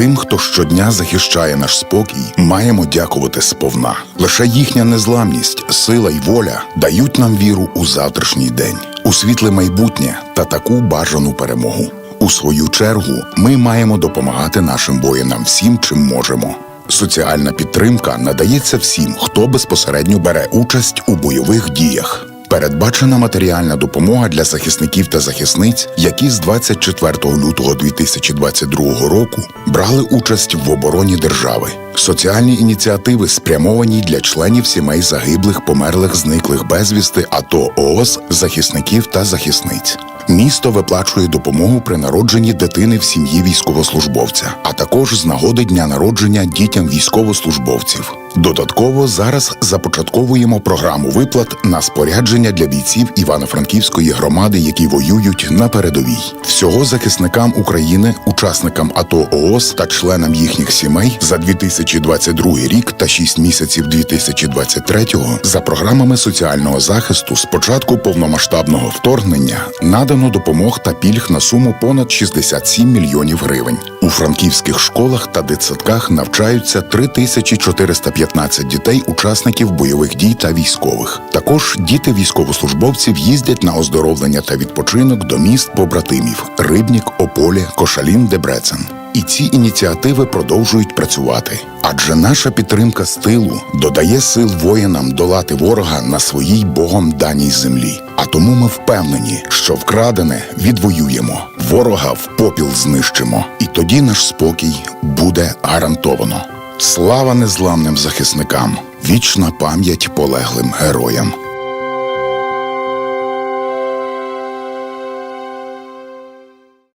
Тим, хто щодня захищає наш спокій, маємо дякувати сповна. Лише їхня незламність, сила й воля дають нам віру у завтрашній день, у світле майбутнє та таку бажану перемогу. У свою чергу ми маємо допомагати нашим воїнам всім, чим можемо. Соціальна підтримка надається всім, хто безпосередньо бере участь у бойових діях. Передбачена матеріальна допомога для захисників та захисниць, які з 24 лютого 2022 року брали участь в обороні держави. Соціальні ініціативи спрямовані для членів сімей загиблих, померлих, зниклих безвісти, АТО ООС, захисників та захисниць. Місто виплачує допомогу при народженні дитини в сім'ї військовослужбовця, а також з нагоди дня народження дітям військовослужбовців. Додатково зараз започатковуємо програму виплат на спорядження для бійців Івано-Франківської громади, які воюють на передовій. Всього захисникам України, учасникам АТО ООС та членам їхніх сімей за 2022 рік та 6 місяців 2023 за програмами соціального захисту з початку повномасштабного вторгнення надано допомог та пільг на суму понад 67 мільйонів гривень. У франківських школах та дитсадках навчаються 3415 дітей, учасників бойових дій та військових. Також діти військовослужбовців їздять на оздоровлення та відпочинок до міст побратимів Рибнік, Ополє, Кошалін, Дебрецен. І ці ініціативи продовжують працювати, адже наша підтримка з тилу додає сил воїнам долати ворога на своїй богом даній землі. А тому ми впевнені, що вкрадене відвоюємо, ворога в попіл знищимо, і тоді наш спокій буде гарантовано. Слава незламним захисникам! Вічна пам'ять полеглим героям.